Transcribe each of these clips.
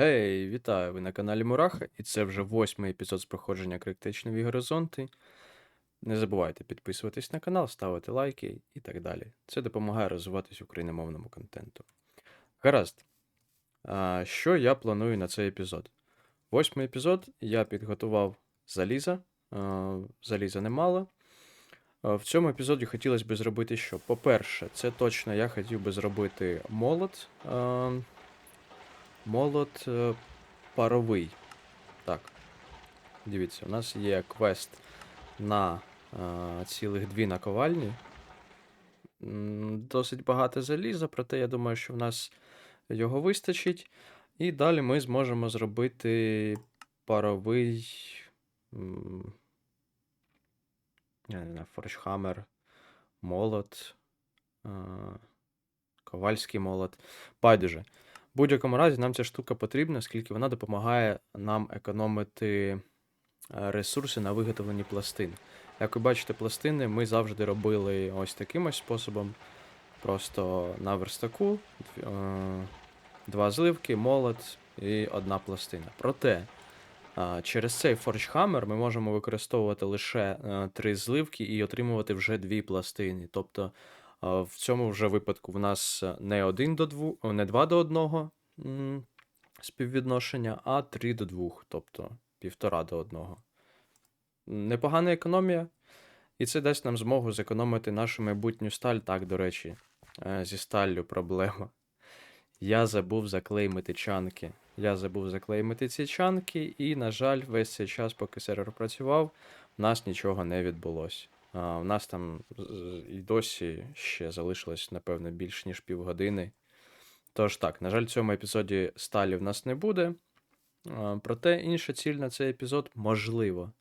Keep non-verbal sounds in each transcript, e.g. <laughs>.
Гей, вітаю! Ви на каналі Мураха, і це вже восьмий епізод з проходження критичної горизонти. Не забувайте підписуватись на канал, ставити лайки і так далі. Це допомагає розвиватись україномовному контенту. Гаразд. А, що я планую на цей епізод? Восьмий епізод я підготував заліза. Заліза немало. В цьому епізоді хотілося б зробити що? По-перше, це точно я хотів би зробити молот. Молот е, паровий. Так. Дивіться, у нас є квест на е, цілих дві наковальні. Досить багато заліза, проте я думаю, що в нас його вистачить. І далі ми зможемо зробити паровий. Я не знаю, форчхаммер, молот. е, Ковальський молот. Байдуже. В будь-якому разі нам ця штука потрібна, оскільки вона допомагає нам економити е, ресурси на виготовленні пластин. Як ви бачите, пластини ми завжди робили ось таким ось способом. Просто на верстаку е, два зливки, молот і одна пластина. Проте е, через цей форчхаммер ми можемо використовувати лише три зливки і отримувати вже дві пластини. Тобто В цьому вже випадку в нас е, не один до дву, не 2 до 1 співвідношення, а 3 до 2, тобто півтора до 1. Непогана економія, і це дасть нам змогу зекономити нашу майбутню сталь. Так, до речі, е, зі сталлю проблема. Я забув заклеймити чанки. Я забув заклеймити ці чанки, і, на жаль, весь цей час, поки сервер працював, в нас нічого не відбулося. У нас там і досі ще залишилось, напевно, більш ніж півгодини. Тож так, на жаль, в цьому епізоді сталі в нас не буде. Проте інша ціль на цей епізод можливо.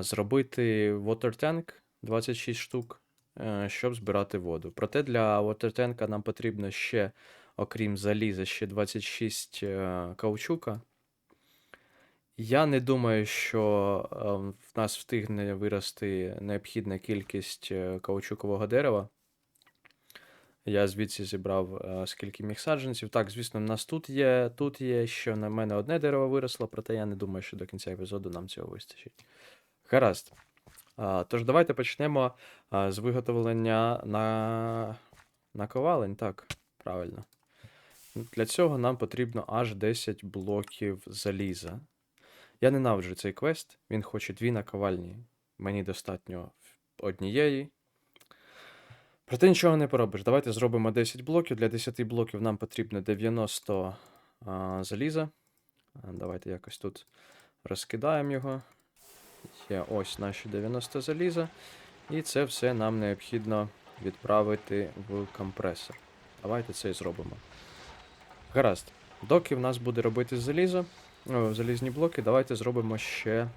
Зробити water tank 26 штук, е, щоб збирати воду. Проте для water tank нам потрібно ще, окрім заліза, ще 26 е, каучука. Я не думаю, що е, в нас встигне вирости необхідна кількість е, каучукового дерева. Я звідси зібрав е, скільки міг саджанців. Так, звісно, в нас тут є, тут є, що на мене одне дерево виросло, проте я не думаю, що до кінця епізоду нам цього вистачить. Гаразд. Тож давайте почнемо з виготовлення на... наковалень. Так, правильно. Для цього нам потрібно аж 10 блоків заліза. Я ненавиджу цей квест, він хоче дві наковальні. Мені достатньо однієї. Проте нічого не поробиш. Давайте зробимо 10 блоків. Для 10 блоків нам потрібно 90 а, заліза. Давайте якось тут розкидаємо його. Є ось наші 90 заліза. І це все нам необхідно відправити в компресор. Давайте це і зробимо. Гаразд. Доки в нас буде робити залізо, залізні блоки, давайте зробимо ще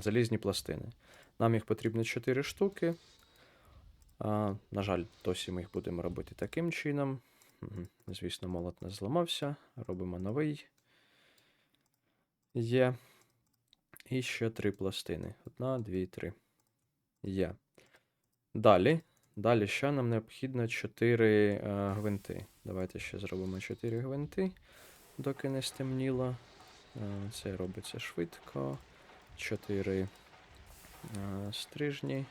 залізні пластини. Нам їх потрібно 4 штуки. На жаль, досі ми їх будемо робити таким чином. Звісно, молот не зламався. Робимо новий. Є. І ще три пластини. Одна, дві, три. Є. Далі. Далі ще нам необхідно 4 е, гвинти. Давайте ще зробимо 4 гвинти, доки не стемніло. Е, це робиться швидко. 4 е, стрижні,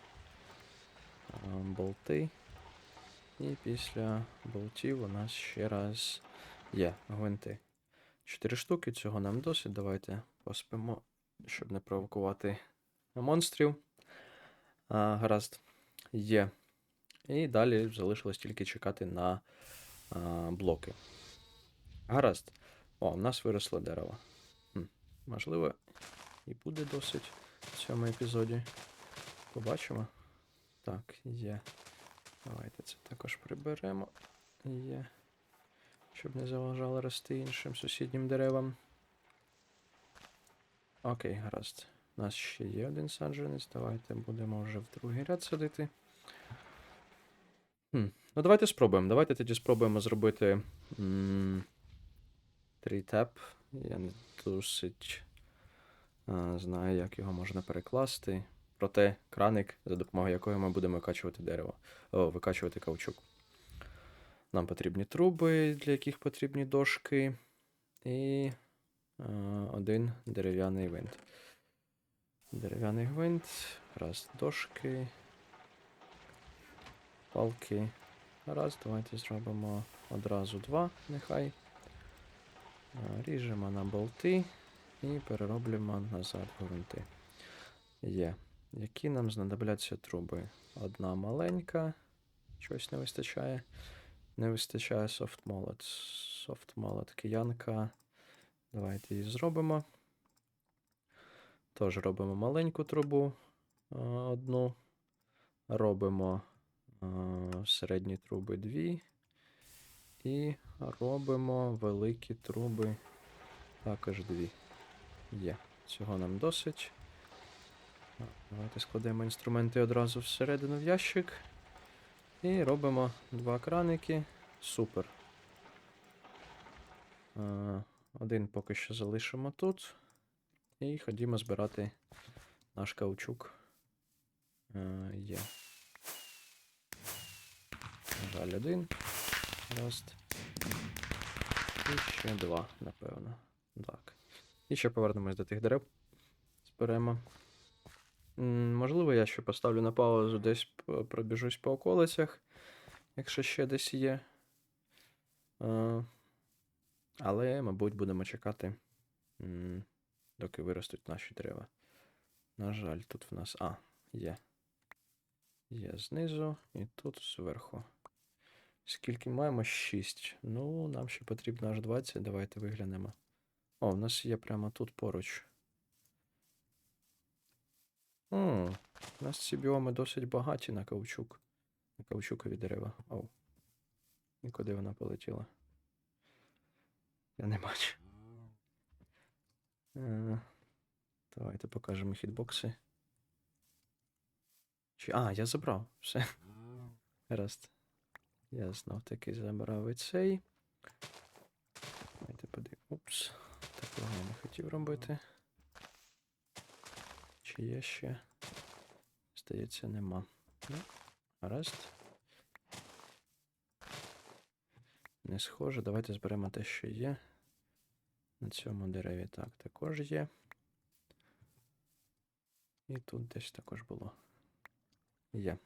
е, болти. І після болтів у нас ще раз є гвинти. 4 штуки, цього нам досить. Давайте поспимо, щоб не провокувати монстрів. А, гаразд. Є. І далі залишилось тільки чекати на а, блоки. Гаразд. О, у нас виросло дерево. Можливо, і буде досить в цьому епізоді. Побачимо. Так, є. Давайте це також приберемо. Є. Щоб не заважало рости іншим сусіднім деревам. Окей, гаразд. У нас ще є один саджанець. Давайте будемо вже в другий ряд садити. Хм. Ну, давайте спробуємо. Давайте тоді спробуємо зробити м, трітеп. Я не досить а, знаю, як його можна перекласти. Проте краник, за допомогою якого ми будемо викачувати дерево, о, викачувати каучук. Нам потрібні труби, для яких потрібні дошки. і е, один дерев'яний гвинт. Дерев'яний гвинт, раз дошки, палки. Раз, давайте зробимо одразу два, нехай. Ріжемо на болти і перероблюємо назад в гвинти. Є. Які нам знадобляться труби? Одна маленька, чогось не вистачає. Не вистачає софт молот. Софт молот киянка. Давайте її зробимо. Тож робимо маленьку трубу одну. Робимо середні труби дві. І робимо великі труби також дві. Є. Цього нам досить. Давайте складемо інструменти одразу всередину в ящик. І робимо два краники. Супер. Один поки що залишимо тут. І ходімо збирати наш каучук. Є. Жаль, один. Раз. І ще два, напевно. Так. І ще повернемось до тих дерев. Зберемо. Можливо, я ще поставлю на паузу, десь пробіжусь по околицях, якщо ще десь є. Е, Але, мабуть, будемо чекати, доки виростуть наші дерева. На жаль, тут в нас. А, є. Є знизу і тут зверху. Скільки маємо? 6. Ну, нам ще потрібно аж 20. Давайте виглянемо. О, в нас є прямо тут поруч. М, У нас ці біоми досить багаті на каучук. На каучукові дерева. Оу. І куди вона полетіла? Я не бачу. Е, Давайте покажемо хітбокси. Чи... А, я забрав. Все. Гаразд. Я знов таки забрав і цей. Давайте подивимось. Упс. Такого я не хотів робити. Чи є ще? Здається, нема. Ну, гаразд. Не схоже. Давайте зберемо те, що є. На цьому дереві так також є. І тут десь також було. Є.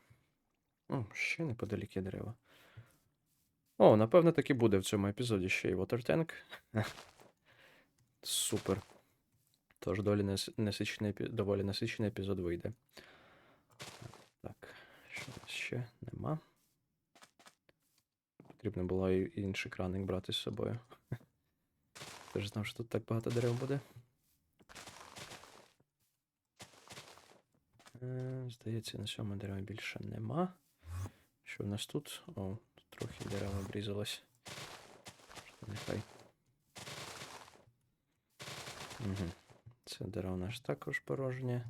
О, ще неподалік є дерева. О, напевно, таки буде в цьому епізоді ще й Water <laughs> Tank. Супер. Тож долі нас- насичений, доволі насичений епізод вийде. Так, що нас ще нема. Потрібно було і інший краник брати з собою. <laughs> Тож знав, що тут так багато дерев буде. Е, Здається, на цьому дерева більше нема. Що в нас тут? О, тут трохи дерева обрізалось. Нехай. Угу. Це дерево наш також порожнє.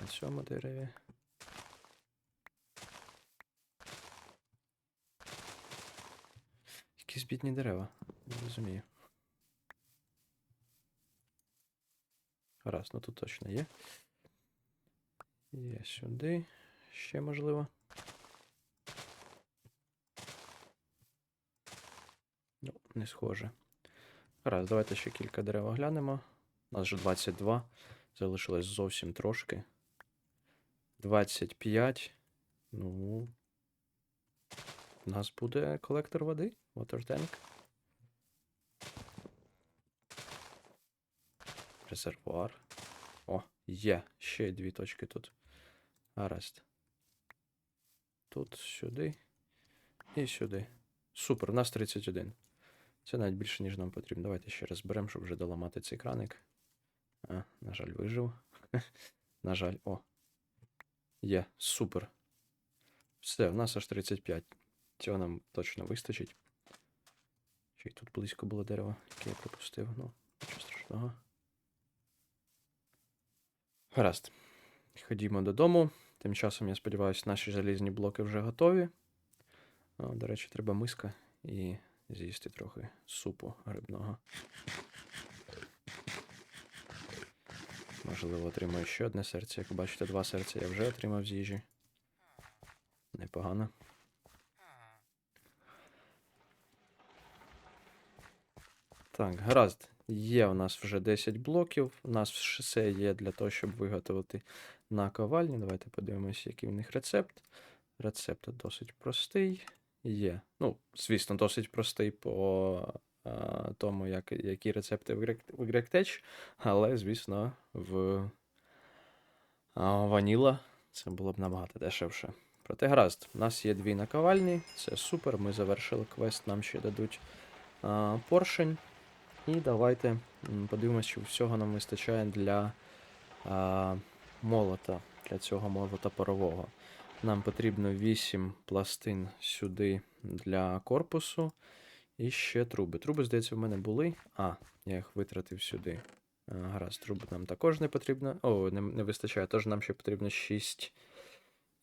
На цьому дереві. Якісь бідні дерева. Не розумію. Гаразд, ну тут точно є. Є сюди. Ще можливо. Ну, не схоже. Гаразд, давайте ще кілька дерев оглянемо. У нас вже 22. Залишилось зовсім трошки. 25. Ну. У нас буде колектор води. Water tank. Резервуар. О, є. Ще дві точки тут. Гаразд. Тут, сюди. І сюди. Супер, у нас 31. Це навіть більше, ніж нам потрібно. Давайте ще раз беремо, щоб вже доламати цей краник. А, на жаль, вижив. <laughs> на жаль, о. Є, супер. Все, в нас аж 35. Цього нам точно вистачить. Ще й тут близько було дерево, яке я пропустив. Ну, нічого страшного. Гаразд. Ходімо додому. Тим часом, я сподіваюся, наші залізні блоки вже готові. О, до речі, треба миска і з'їсти трохи супу грибного. Можливо, отримаю ще одне серце. Як бачите, два серця я вже отримав з їжі. Непогано. Так, гаразд. Є у нас вже 10 блоків. У нас все є для того, щоб виготовити наковальні. Давайте подивимося, який в них рецепт. Рецепт досить простий. Є. Ну, звісно, досить простий по а, тому, як, які рецепти в GregTech, але, звісно, в а, Ваніла це було б набагато дешевше. Проте гаразд, у нас є дві наковальні, це супер. Ми завершили квест, нам ще дадуть а, поршень. І давайте м, подивимось, чи всього нам вистачає для а, молота, для цього молота парового. Нам потрібно 8 пластин сюди для корпусу. І ще труби. Труби, здається, в мене були. А, я їх витратив сюди. А, гаразд, труби нам також не потрібно. О, не, не вистачає. Тож нам ще потрібно 6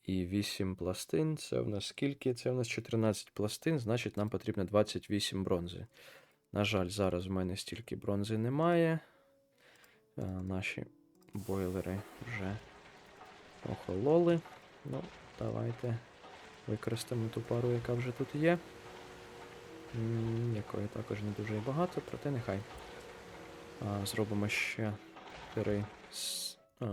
і 8 пластин. Це в нас скільки? Це в нас 14 пластин, значить нам потрібно 28 бронзи. На жаль, зараз в мене стільки бронзи немає. А, наші бойлери вже охололи. Ну, давайте використаємо ту пару, яка вже тут є. Якої також не дуже багато, проте нехай. А, зробимо ще три а,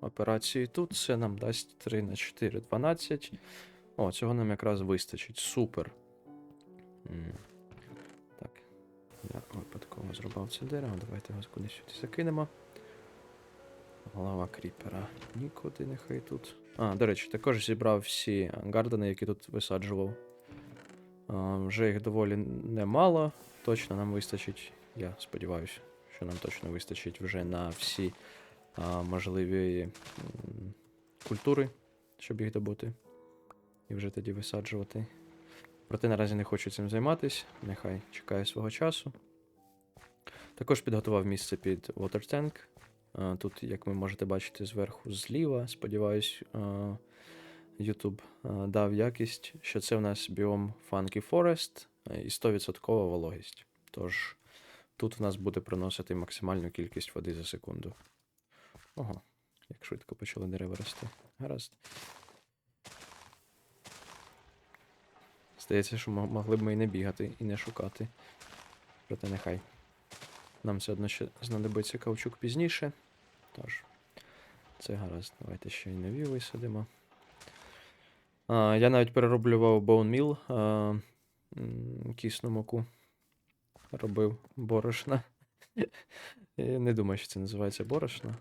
операції тут. Це нам дасть 3 на 4, 12. О, цього нам якраз вистачить. Супер. Так. Я випадково зробив це дерево. Давайте його кудись сюди закинемо. Голова кріпера. Нікуди, нехай тут. А, до речі, також зібрав всі гардени, які тут висаджував. А, вже їх доволі немало. Точно нам вистачить. Я сподіваюся, що нам точно вистачить вже на всі а, можливі культури, щоб їх добути. І вже тоді висаджувати. Проте наразі не хочу цим займатися. Нехай чекає свого часу. Також підготував місце під Water Tank. А, Тут, як ви можете бачити, зверху зліва, сподіваюсь, а, YouTube дав якість, що це в нас біом Funky Forest е, і 100% вологість. Тож тут в нас буде приносити максимальну кількість води за секунду. Ого, як швидко почали дерева рости. Гаразд. Здається, що могли б ми і не бігати, і не шукати. Проте нехай. Нам все одно ще знадобиться каучук пізніше. Тож, це гаразд. Давайте ще й нові висадимо. А, я навіть перероблював а, кисну муку. Робив борошна. <laughs> Не думаю, що це називається борошно.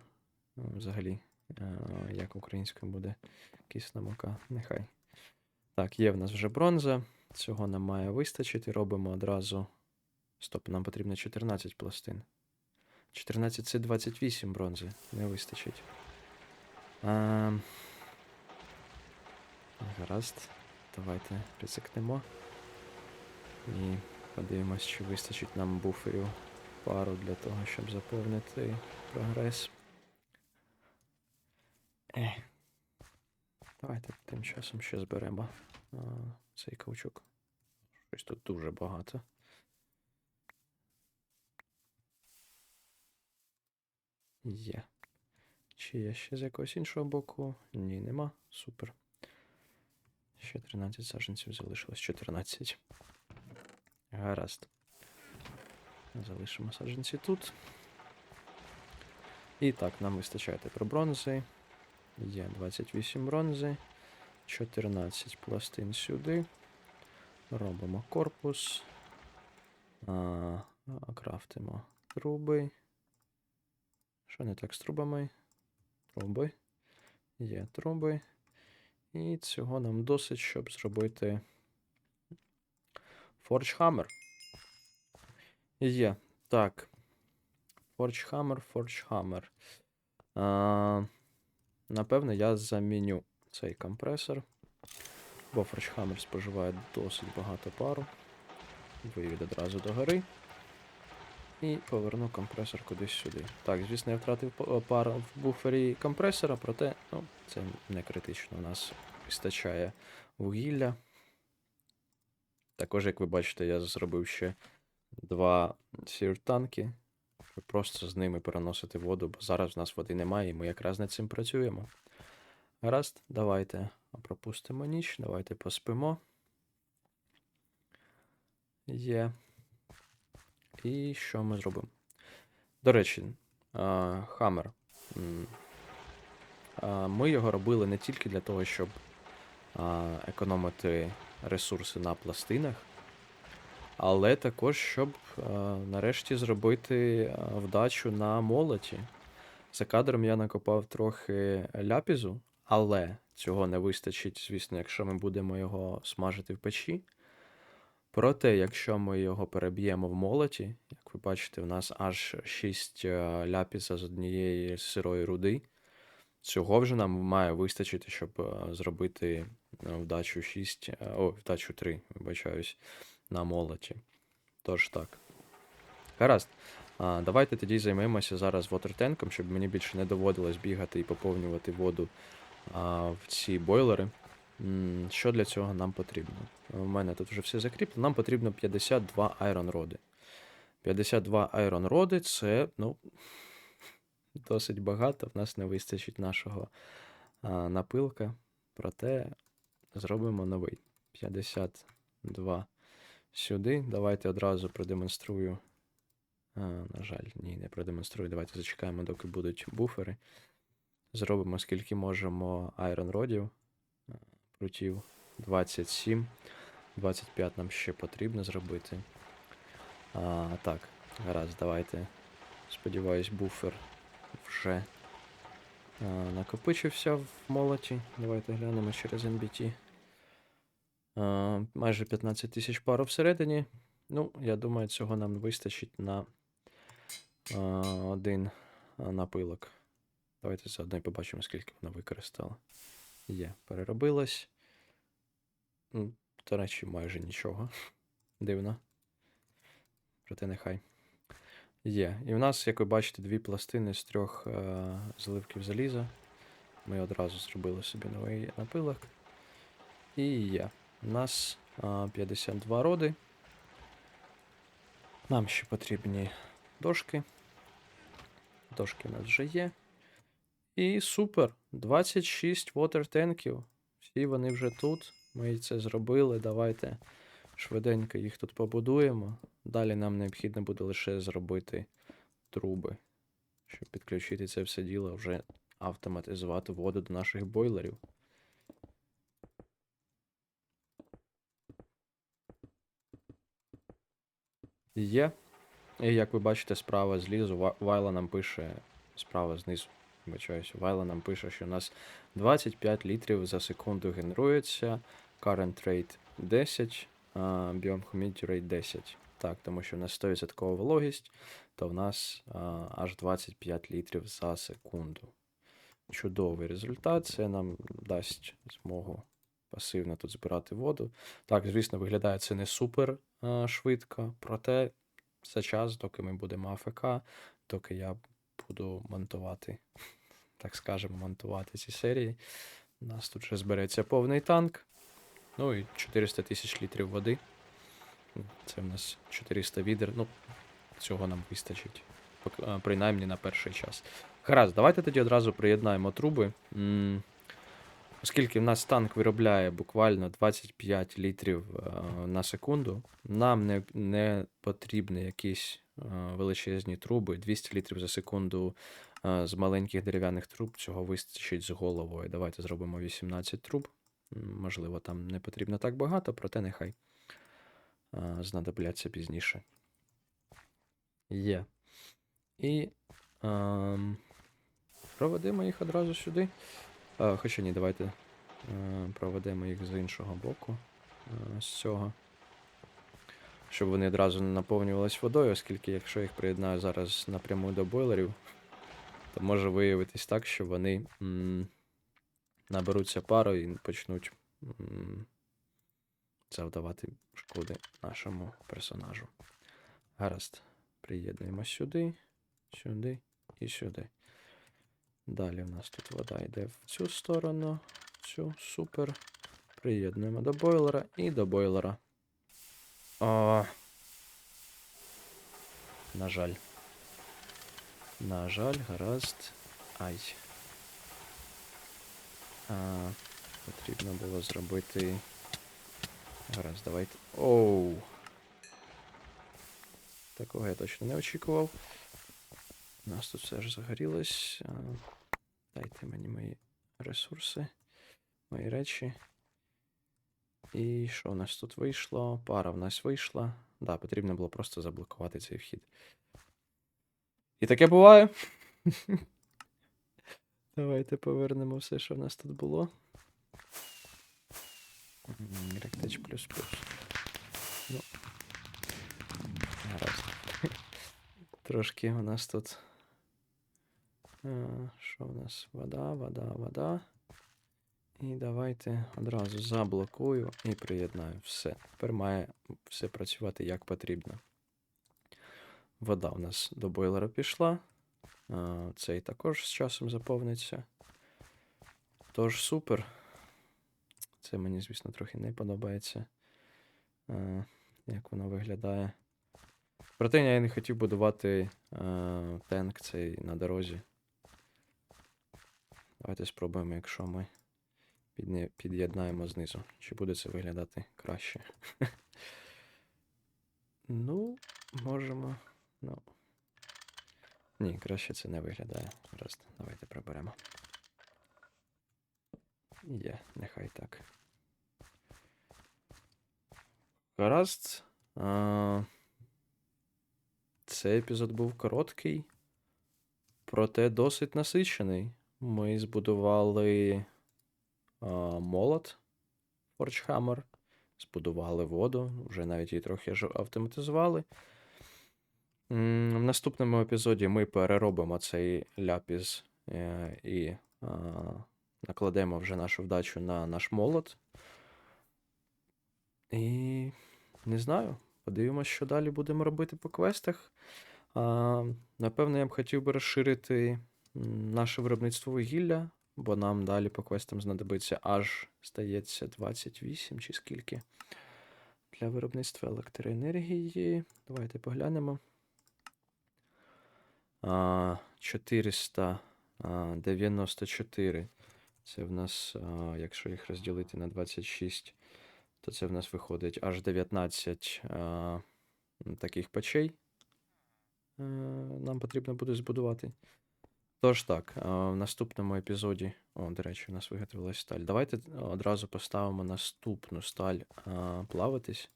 А, Взагалі, як українською буде кисна мука. Нехай. Так, є в нас вже бронза. Цього нам має вистачити. Робимо одразу. Стоп, нам потрібно 14 пластин. 14 це 28 бронзи. Не вистачить. А... Гаразд. Давайте ризикнемо. І подивимось, чи вистачить нам буферів пару для того, щоб заповнити прогрес. Ех. Давайте тим часом ще зберемо а, цей каучук. Щось тут дуже багато. Є. Чи є ще з якогось іншого боку? Ні, нема. Супер. Ще 13 саджанців залишилось 14. Гаразд. Залишимо саджанці тут. І так, нам вистачає тепер бронзи. Є 28 бронзи. 14 пластин сюди. Робимо корпус. А, крафтимо труби. Що не так з трубами? Труби. Є труби. І цього нам досить, щоб зробити Forge Hammer. Є. Так. Forge Hammer, Forge А, напевне, я заміню цей компресор. Бо Forge Hammer споживає досить багато пару. Вивід одразу до гори. І поверну компресор кудись сюди. Так, звісно, я втратив па- пару в буфері компресора, проте ну, це не критично. У нас вистачає вугілля. Також, як ви бачите, я зробив ще два сіртанки, щоб просто з ними переносити воду, бо зараз в нас води немає, і ми якраз над цим працюємо. Гаразд, давайте пропустимо ніч, давайте поспимо. Є. І що ми зробимо? До речі, Хаммер. Ми його робили не тільки для того, щоб економити ресурси на пластинах, але також, щоб нарешті зробити вдачу на молоті. За кадром я накопав трохи ляпізу, але цього не вистачить, звісно, якщо ми будемо його смажити в печі. Проте, якщо ми його переб'ємо в молоті, як ви бачите, у нас аж 6 ляпіса з однієї сирої руди. Цього вже нам має вистачити, щоб е, зробити е, вдачу 6, е, о, вдачу 3, вибачаюсь, на молоті. Тож так. Гаразд. А, давайте тоді займемося зараз вотертенком, щоб мені більше не доводилось бігати і поповнювати воду а, в ці бойлери. Що для цього нам потрібно? У мене тут вже все закріплено. Нам потрібно 52 айрон роди. 52 айрон роди це, ну, <laughs> досить багато. В нас не вистачить нашого а, напилка. Проте зробимо новий. 52 сюди. Давайте одразу продемонструю. А, на жаль, ні, не продемонструю. Давайте зачекаємо, доки будуть буфери. Зробимо скільки можемо айрон А, 27. 25 нам ще потрібно зробити. А, так, гаразд, давайте. Сподіваюсь, буфер вже а, накопичився в молоті. Давайте глянемо через NBT. А, майже 15 тисяч пару всередині. Ну, я думаю, цього нам вистачить на а, один напилок. Давайте заодно і побачимо, скільки вона використала. Є, переробилась. Ну, До речі, майже нічого. Дивно. Проте нехай. Є. І в нас, як ви бачите, дві пластини з трьох е- зливків заліза. Ми одразу зробили собі новий напилок. І є. У нас е- 52 роди. Нам ще потрібні дошки. Дошки у нас вже є. І супер. 26 вотертенків. Всі вони вже тут. Ми це зробили. Давайте швиденько їх тут побудуємо. Далі нам необхідно буде лише зробити труби, щоб підключити це все діло, вже автоматизувати воду до наших бойлерів. Є. І як ви бачите, справа злізу Вайла нам пише, справа знизу, вибачаюся, Вайла нам пише, що у нас 25 літрів за секунду генерується, current rate 10, а, biome humidity rate 10. Так, тому що в нас 100% вологість, то в нас а, аж 25 літрів за секунду. Чудовий результат. Це нам дасть змогу пасивно тут збирати воду. Так, звісно, виглядає це не супер а, швидко, проте за час, доки ми будемо АФК, доки я буду монтувати, так скажемо, монтувати ці серії. У нас тут вже збереться повний танк. Ну і 400 тисяч літрів води. Це в нас 400 відер. Ну, цього нам вистачить. Принаймні на перший час. Гаразд, давайте тоді одразу приєднаємо труби. Оскільки в нас танк виробляє буквально 25 літрів е, на секунду, нам не, не потрібні якісь е, величезні труби. 200 літрів за секунду е, з маленьких дерев'яних труб. Цього вистачить з головою. Давайте зробимо 18 труб. Можливо, там не потрібно так багато, проте нехай знадобляться пізніше. Є. І ем, проведемо їх одразу сюди. Е, хоча ні, давайте е, проведемо їх з іншого боку. Е, з цього. Щоб вони одразу не наповнювались водою, оскільки якщо їх приєднаю зараз напряму до бойлерів, то може виявитись так, що вони м, наберуться парою і почнуть м, завдавати шкоди нашому персонажу. Гаразд. Приєднуємо сюди, сюди і сюди. Далі в нас тут вода йде в цю сторону. Цю супер. Приєднуємо до бойлера і до бойлера. О, на жаль. На жаль, гаразд. Ай. А, потрібно було зробити. Гаразд, давайте. Оу. Такого я точно не очікував. У нас тут все ж загорілось. Дайте мені мої ресурси, мої речі. І що у нас тут вийшло? Пара в нас вийшла. Да, потрібно було просто заблокувати цей вхід. І таке буває. <laughs> Давайте повернемо все, що в нас тут було. Ректеч плюс плюс. Ну. Гаразд. <laughs> Трошки у нас тут. А, Що у нас? Вода, вода, вода. І давайте одразу заблокую і приєднаю. Все. Тепер має все працювати як потрібно. Вода у нас до бойлера пішла. Цей також з часом заповниться. Тож супер. Це мені, звісно, трохи не подобається. Як воно виглядає. Проте я не хотів будувати а, тенк цей на дорозі. Давайте спробуємо, якщо ми під'єднаємо знизу. Чи буде це виглядати краще? <laughs> ну, можемо. Ну. Ні, краще це не виглядає. Гаразд, давайте приберемо. Є, нехай так. Гаразд. А, цей епізод був короткий, проте досить насичений. Ми збудували а, молот Forgehammer, збудували воду, вже навіть її трохи автоматизували. В наступному епізоді ми переробимо цей ляпіс е, і накладемо вже нашу вдачу на наш молот. І не знаю, подивимось, що далі будемо робити по квестах. А, напевно, я б хотів би розширити наше виробництво вугілля, бо нам далі по квестам знадобиться аж, здається, 28 чи скільки. Для виробництва електроенергії. Давайте поглянемо. 494. Це в нас, якщо їх розділити на 26, то це в нас виходить аж 19 таких печей. е, Нам потрібно буде збудувати. Тож так, в наступному епізоді. О, до речі, у нас виготовилась сталь. Давайте одразу поставимо наступну сталь а, плаватись.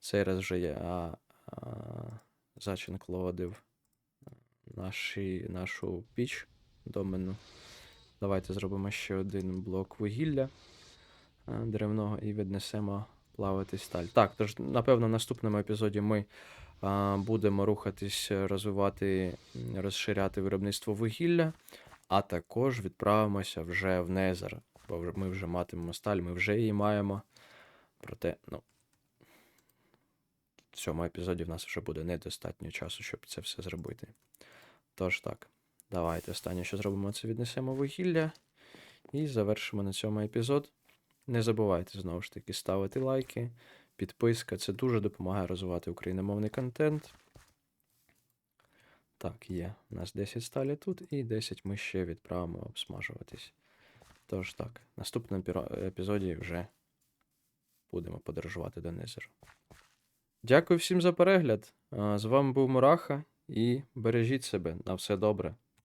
Цей раз вже я а, зачинклодив наші, нашу піч доменну. Давайте зробимо ще один блок вугілля а, деревного і віднесемо плавати сталь. Так, тож, напевно, в наступному епізоді ми будемо рухатись, е, розвивати, розширяти виробництво вугілля, а також відправимося вже в Незер, бо ми вже матимемо сталь, ми вже її маємо. Проте, ну, в цьому епізоді в нас вже буде недостатньо часу, щоб це все зробити. Тож так, давайте останнє, що зробимо, це віднесемо вугілля і завершимо на цьому епізод. Не забувайте знову ж таки ставити лайки, підписка. Це дуже допомагає розвивати україномовний контент. Так, є. У нас 10 сталі тут, і 10 ми ще відправимо обсмажуватись. Тож так, в наступному епізоді вже будемо подорожувати до Незеру. Дякую всім за перегляд. З вами був Мураха і бережіть себе на все добре.